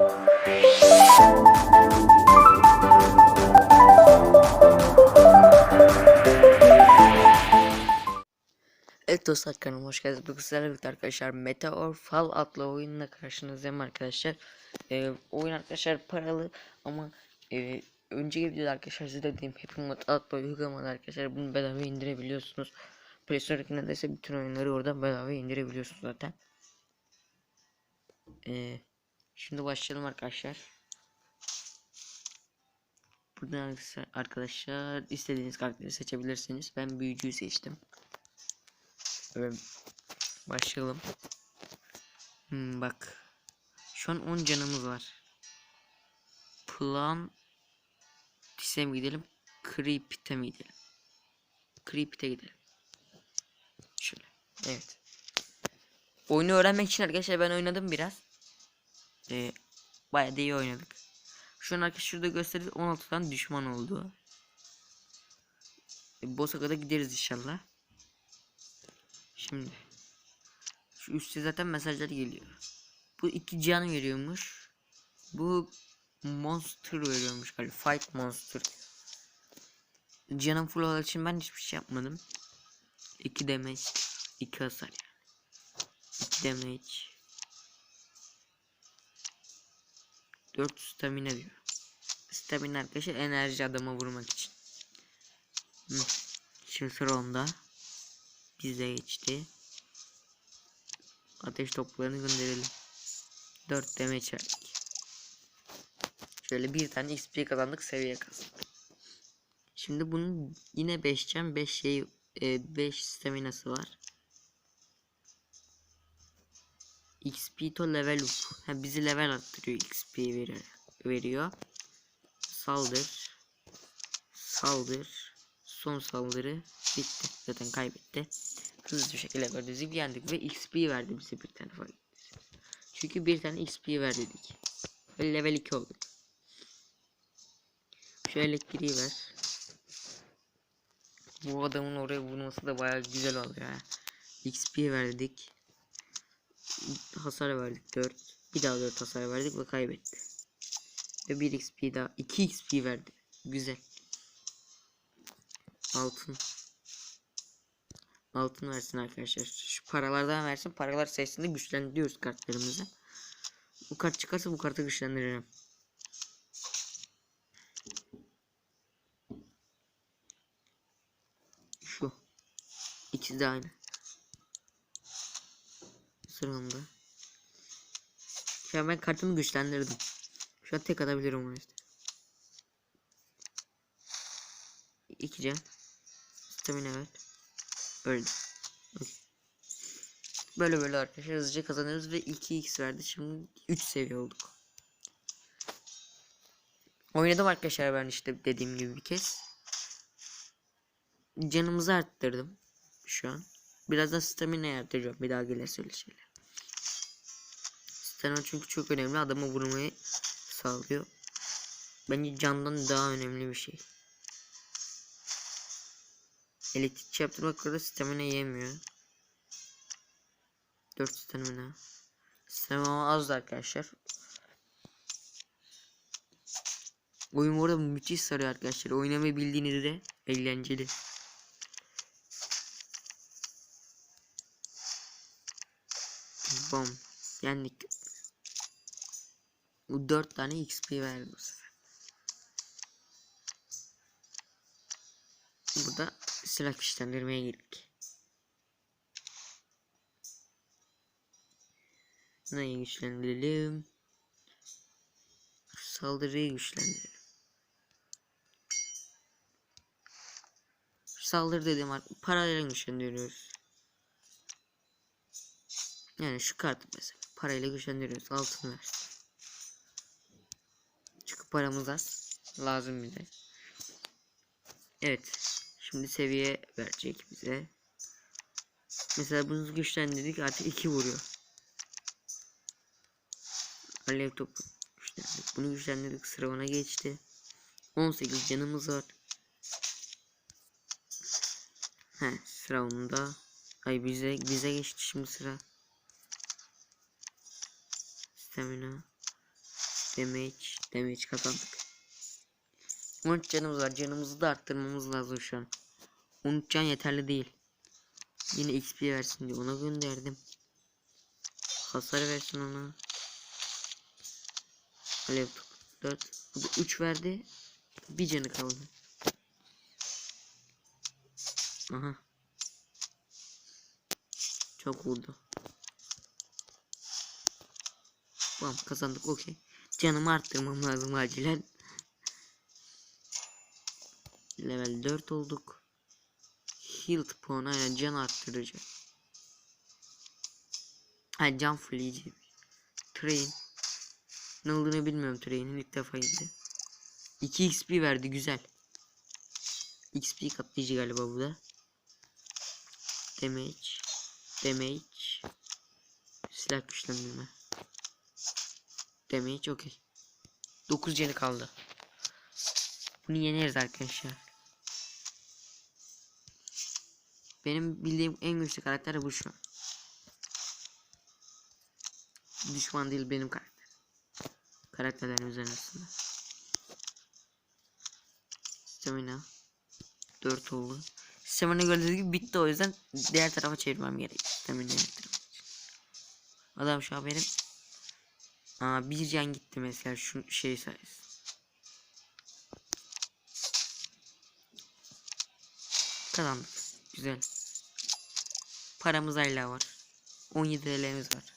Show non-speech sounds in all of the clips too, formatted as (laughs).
Evet dostlar kanalıma hoş geldiniz. Bugün sizlerle birlikte arkadaşlar Meteor Fall adlı oyunla karşınızdayım arkadaşlar. Ee, oyun arkadaşlar paralı ama e, önceki videoda arkadaşlar size dediğim Happy Mod adlı uygulamada arkadaşlar bunu bedava indirebiliyorsunuz. Play Store'dakinde de ise bütün oyunları oradan bedava indirebiliyorsunuz zaten. Ee, şimdi başlayalım arkadaşlar. Buradan arkadaşlar, istediğiniz karakteri seçebilirsiniz. Ben büyücüyü seçtim. Evet. Başlayalım. Hmm, bak. Şu an 10 canımız var. Plan Tise mi gidelim? Creep'te mi gidelim? Creep'te gidelim. Şöyle. Evet. Oyunu öğrenmek için arkadaşlar ben oynadım biraz. Ee, bayağı da iyi oynadık. Şu an arkadaşlar şurada gösterdi 16 tane düşman oldu. E, boss'a kadar gideriz inşallah. Şimdi şu üstte zaten mesajlar geliyor. Bu iki can veriyormuş. Bu monster veriyormuş galiba. Fight monster. Canım full olduğu için ben hiçbir şey yapmadım. 2 damage, 2 hasar yani. 2 damage. 4 stamina diyor. Stamina arkadaşlar enerji adama vurmak için. Şimdi sıra onda. Bize geçti. Ateş toplarını gönderelim. 4 damage verdik. Şöyle bir tane XP kazandık seviye kazandık. Şimdi bunun yine 5 can 5 şey 5 staminası var. XP to level up. Ha, bizi level arttırıyor XP veriyor. veriyor. Saldır. Saldır. Son saldırı bitti. Zaten kaybetti. Hızlı bir şekilde gördüğünüz gibi yendik ve XP verdi bize bir tane fark. Çünkü bir tane XP ver dedik. Ve level 2 olduk. Şu elektriği ver. Bu adamın oraya vurması da bayağı güzel oluyor ya. XP verdik. Hasar verdik 4. Bir daha 4 hasar verdik ve kaybetti. Ve 1 XP daha 2 XP verdi. Güzel. Altın. Altın versin arkadaşlar. Şu paralardan versin. Paralar sayesinde güçlendiriyoruz kartlarımızı. Bu kart çıkarsa bu kartı güçlendiririm. Şu. İkisi de aynı. Sıramda. Şu an ben kartımı güçlendirdim. Şu an tek atabilirim onu işte. İki can. Stamina ver. Öldü. Böyle böyle arkadaşlar hızlıca kazanıyoruz ve 2x verdi. Şimdi 3 seviye olduk. Oynadım arkadaşlar ben işte dediğim gibi bir kez. Canımızı arttırdım şu an. Biraz da stamina arttıracağım bir daha gelirse öyle şeyler. Stamina çünkü çok önemli. Adamı vurmayı sağlıyor. Bence candan daha önemli bir şey. Elektrikçi yaptırmak kadar stamina yemiyor. 4 stamina. Stamina azdı arkadaşlar. Oyun bu arada müthiş sarıyor arkadaşlar. Oynamayı bildiğinizde eğlenceli. Bom. Yendik. Bu 4 tane XP verdi bu sefer. Burada silah güçlendirmeye girdik. Neyi güçlendirelim? Saldırıyı güçlendirelim. Saldırı dedim artık parayla güçlendiriyoruz. Yani şu kartı mesela parayla güçlendiriyoruz altın versin. Paramız az lazım bize. Evet. Şimdi seviye verecek bize. Mesela bunu güçlendirdik artık 2 vuruyor. Alev topu güçlendirdik. Bunu güçlendirdik sıra ona geçti. 18 canımız var. He sıra onda. Ay bize bize geçti şimdi sıra. Stamina. Damage. Damage kazandık. 13 canımız var. Canımızı da arttırmamız lazım şu an. 13 can yeterli değil. Yine XP versin diye ona gönderdim. Hasar versin ona. Alev 4. Bu da 3 verdi. Bir canı kaldı. Aha. Çok vurdu. Tamam kazandık okey. Canımı arttırmam lazım acilen. Level 4 olduk. Health puan aynen can arttırıcı. Ha can fulleyici. Train. Ne olduğunu bilmiyorum train'in ilk defa indi. 2 XP verdi güzel. XP katlayıcı galiba bu da. Damage. Damage. Silah güçlendirme. Damage okey. 9 canı kaldı. Bunu yeneriz arkadaşlar. Benim bildiğim en güçlü karakter bu şu an. Düşman değil benim karakter. Karakterlerimiz arasında. Stamina. 4 oldu. Stamina gördüğünüz gibi bitti o yüzden diğer tarafa çevirmem gerek. Stamina. Adam şu an benim Aa bir can gitti mesela şu şey sayesinde. Kazandık. Güzel. Paramız hala var. 17 TL'miz var.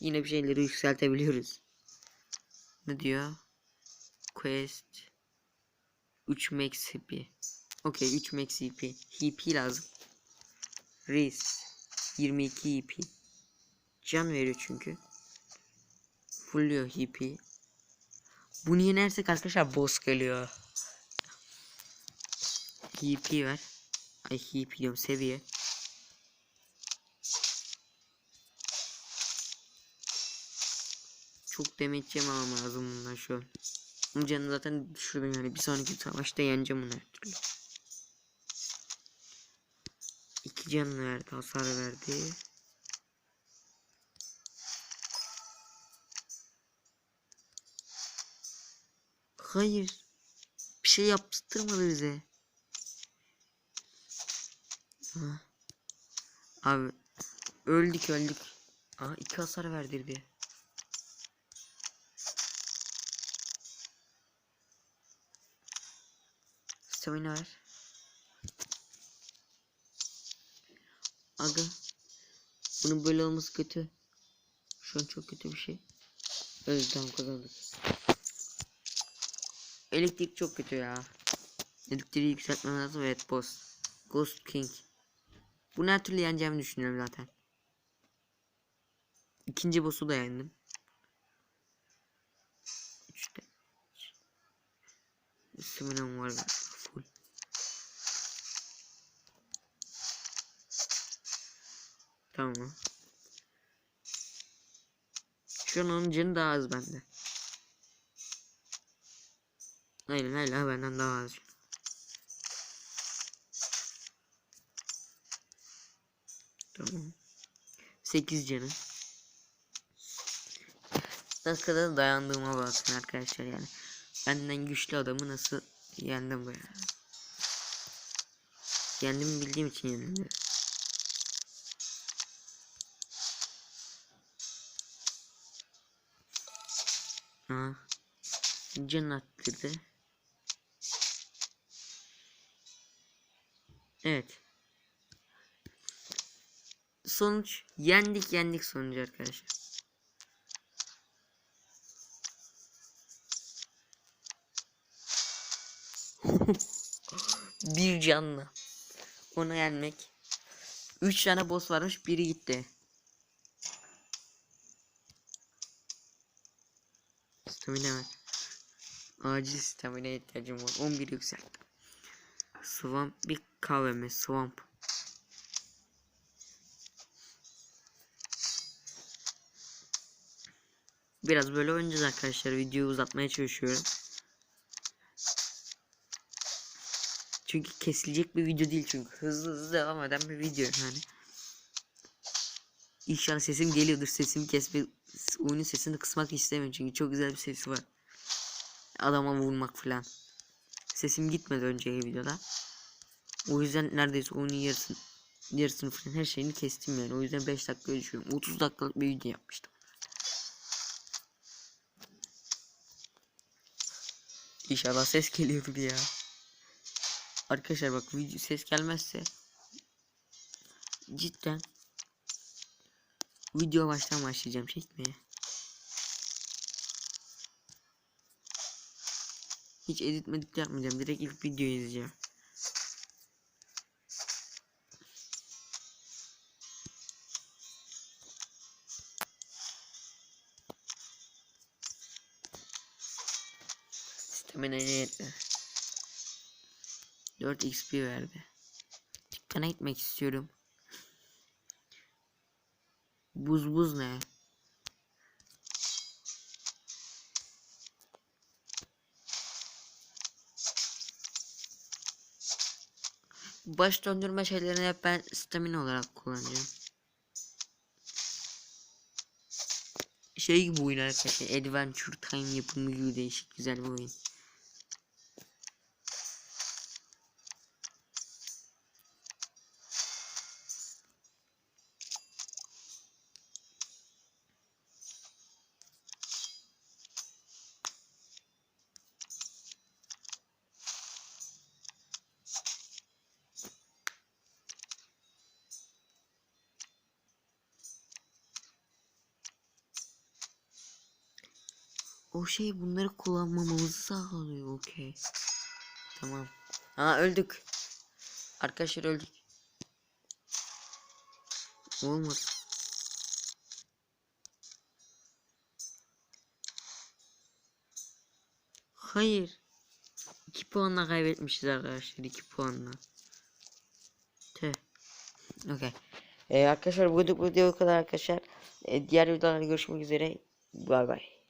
Yine bir şeyleri yükseltebiliyoruz. Ne diyor? Quest 3 max HP. Okey 3 max HP. HP lazım. Reis 22 HP. Can veriyor çünkü. Fulluyor HP. Bunu yenersek arkadaşlar boss geliyor. HP ver. Ay HP diyorum seviye. Çok demet yemem lazım bundan şu an. Bunun canını zaten düşürdüm yani bir sonraki savaşta yeneceğim bunu her türlü. İki can verdi hasar verdi. Hayır. Bir şey yaptırmadı bize. Ha. Abi öldük öldük. Aa iki hasar verdirdi. Stamina ver. Aga. Bunun böyle olması kötü. Şu an çok kötü bir şey. Evet kazandık. Elektrik çok kötü ya. Elektriği yükseltmem lazım. Evet boss. Ghost King. Bunu her türlü yeneceğimi düşünüyorum zaten. İkinci boss'u da yendim. Üçte. Stamina'm var full. Tamam. Şu an onun canı daha az bende. Aynen hala benden daha az. Tamam. 8 canı. Kadar dayandığıma bakın arkadaşlar yani. Benden güçlü adamı nasıl yendim bu ya. Yendim bildiğim için yendim. Aa. Can attırdı. Evet. Sonuç yendik yendik sonucu arkadaşlar. (laughs) bir canlı. Onu yenmek. 3 tane boss varmış biri gitti. Stamina ver. Acil stamina ihtiyacım var. 11 yükselttim. Swamp bir KVM Swamp. Biraz böyle oynayacağız arkadaşlar. Videoyu uzatmaya çalışıyorum. Çünkü kesilecek bir video değil çünkü. Hızlı hızlı devam eden bir video yani. İnşallah sesim geliyordur. Sesimi kesme oyunun sesini kısmak istemiyorum çünkü çok güzel bir sesi var. Adama vurmak falan. Sesim gitmedi önceki videoda. O yüzden neredeyse oyunun yarısını yarısını falan her şeyini kestim yani. O yüzden 5 dakika düşüyorum. 30 dakikalık bir video yapmıştım. İnşallah ses geliyordur ya. Arkadaşlar bak video ses gelmezse cidden video baştan başlayacağım çekmeye. Hiç edit medit yapmayacağım. Direkt ilk videoyu izleyeceğim. Ne yetti? 4 XP verdi. Dükkana gitmek istiyorum. Buz buz ne? Baş döndürme şeylerini hep ben stamina olarak kullanacağım. Şey gibi oyun arkadaşlar. Adventure Time yapımı gibi değişik güzel bir oyun. O şey bunları kullanmamamızı sağlıyor. Okey. Tamam. Ha öldük. Arkadaşlar öldük. Olmadı. Hayır. 2 puanla kaybetmişiz arkadaşlar. 2 puanla. Tüh. Okey. Ee, arkadaşlar bu video bu kadar arkadaşlar. Ee, diğer videolarda görüşmek üzere. Bay bay.